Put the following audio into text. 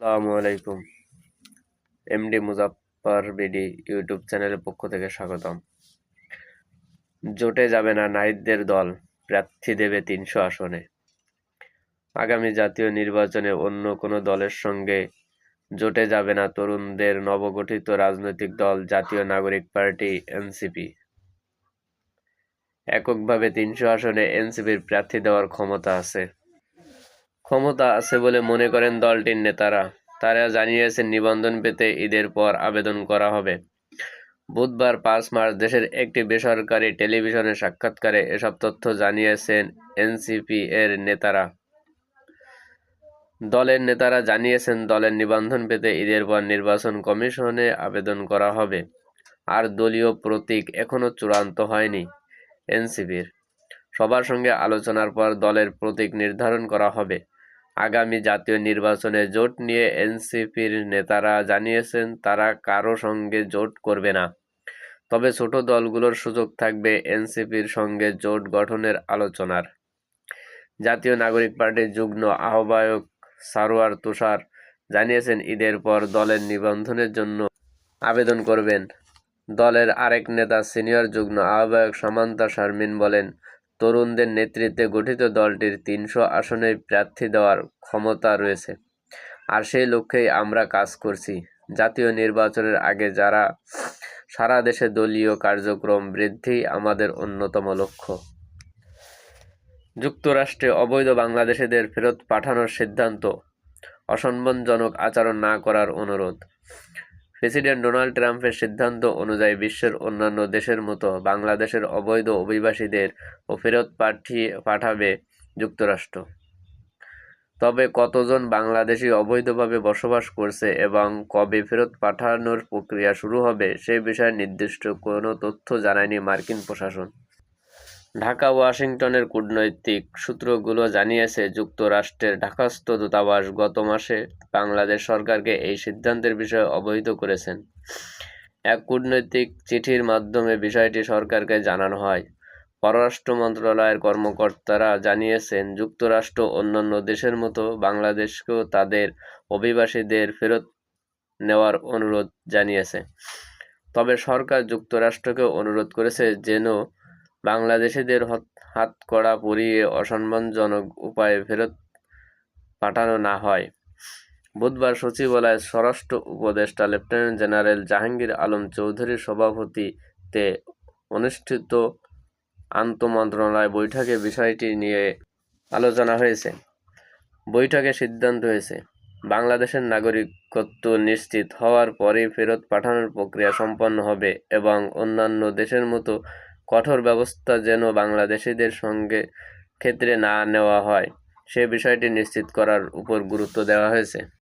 আসসালামু আলাইকুম। MD Muzaffar BD YouTube চ্যানেলের পক্ষ থেকে স্বাগতম। জোটে যাবে না নাহিদদের দল, প্রার্থী দেবে তিনশো আসনে। আগামী জাতীয় নির্বাচনে অন্য কোনো দলের সঙ্গে জোটে যাবে না তরুণদের নবগঠিত রাজনৈতিক দল, জাতীয় নাগরিক পার্টি, এনসিপি। এককভাবে তিনশো আসনে এনসিপির প্রার্থী দেওয়ার ক্ষমতা আছে। ক্ষমতা আছে বলে মনে করেন দলটির নেতারা। তারা জানিয়েছেন নিবন্ধন পেতে ঈদের পর আবেদন করা হবে। বুধবার পাঁচ মার্চ দেশের একটি বেসরকারি টেলিভিশনে সাক্ষাৎকারে এসব তথ্য জানিয়েছেন এনসিপি এর নেতারা। দলের নেতারা জানিয়েছেন দলের নিবন্ধন পেতে ঈদের পর নির্বাচন কমিশনে আবেদন করা হবে। আর দলীয় প্রতীক এখনও চূড়ান্ত হয়নি এনসিপির। সবার সঙ্গে আলোচনার পর দলের প্রতীক নির্ধারণ করা হবে। আগামী জাতীয় নির্বাচনে জোট নিয়ে এনসিপির নেতারা জানিয়েছেন তারা কারও সঙ্গে জোট করবে না। তবে ছোট দলগুলোর সুযোগ থাকবে এনসিপির সঙ্গে জোট গঠনের আলোচনার। জাতীয় নাগরিক পার্টির যুগ্ম আহ্বায়ক সারোয়ার তুষার জানিয়েছেন ঈদের পর দলের নিবন্ধনের জন্য আবেদন করবেন। দলের আরেক নেতা সিনিয়র যুগ্ম আহ্বায়ক সামান্তা শারমিন বলেন তরুণদের নেতৃত্বে গঠিত দলটির তিনশো আসনে প্রার্থী দেওয়ার ক্ষমতা রয়েছে। আর সেই লক্ষ্যেই আমরা কাজ করছি। জাতীয় নির্বাচনের আগে যারা সারা দেশে দলীয় কার্যক্রম বৃদ্ধি আমাদের অন্যতম লক্ষ্য। যুক্তরাষ্ট্রে অবৈধ বাংলাদেশিদের ফেরত পাঠানোর সিদ্ধান্ত অসম্মানজনক আচরণ না করার অনুরোধ। প্রেসিডেন্ট ডোনাল্ড ট্রাম্পের সিদ্ধান্ত অনুযায়ী বিশ্বের অন্যান্য দেশের মতো বাংলাদেশের অবৈধ অভিবাসীদের ও ফেরত পাঠিয়ে পাঠাবে যুক্তরাষ্ট্র। তবে কতজন বাংলাদেশি অবৈধভাবে বসবাস করছে এবং কবে ফেরত পাঠানোর প্রক্রিয়া শুরু হবে, সে বিষয়ে নির্দিষ্ট কোনো তথ্য জানায়নি মার্কিন প্রশাসন। ঢাকা, ওয়াশিংটনের কূটনৈতিক সূত্রগুলো জানিয়েছে, যুক্তরাষ্ট্রের ঢাকাস্থ দূতাবাস গত মাসে বাংলাদেশ সরকারকে এই সিদ্ধান্তের বিষয়ে অবহিত করেছেন। এক কূটনৈতিক চিঠির মাধ্যমে বিষয়টি সরকারকে জানানো হয়। পররাষ্ট্র মন্ত্রণালয়ের কর্মকর্তারা জানিয়েছেন, যুক্তরাষ্ট্র অন্যান্য দেশের মতো বাংলাদেশকেও তাদের অভিবাসীদের ফেরত নেওয়ার অনুরোধ জানিয়েছে। তবে সরকার যুক্তরাষ্ট্রকে অনুরোধ করেছে যেন বাংলাদেশিদের হাত কড়া পরিয়ে অসম্মানজনক উপায়ে ফেরত পাঠানো না হয়। বুধবার সচিবালয়ের স্বরাষ্ট্র উপদেষ্টা লেফটেন্যান্ট জেনারেল জাহাঙ্গীর আলম চৌধুরীর সভাপতিতে অনুষ্ঠিত আন্তমন্ত্রণালয় বৈঠকে বিষয়টি নিয়ে আলোচনা হয়েছে। বৈঠকে সিদ্ধান্ত হয়েছে, বাংলাদেশের নাগরিকত্ব নিশ্চিত হওয়ার পরেই ফেরত পাঠানোর প্রক্রিয়া সম্পন্ন হবে এবং অন্যান্য দেশের মতো কঠোর ব্যবস্থা যেন বাংলাদেশিদের সঙ্গে ক্ষেত্রে না নেওয়া হয়, সে বিষয়টি নিশ্চিত করার উপর গুরুত্ব দেওয়া হয়েছে।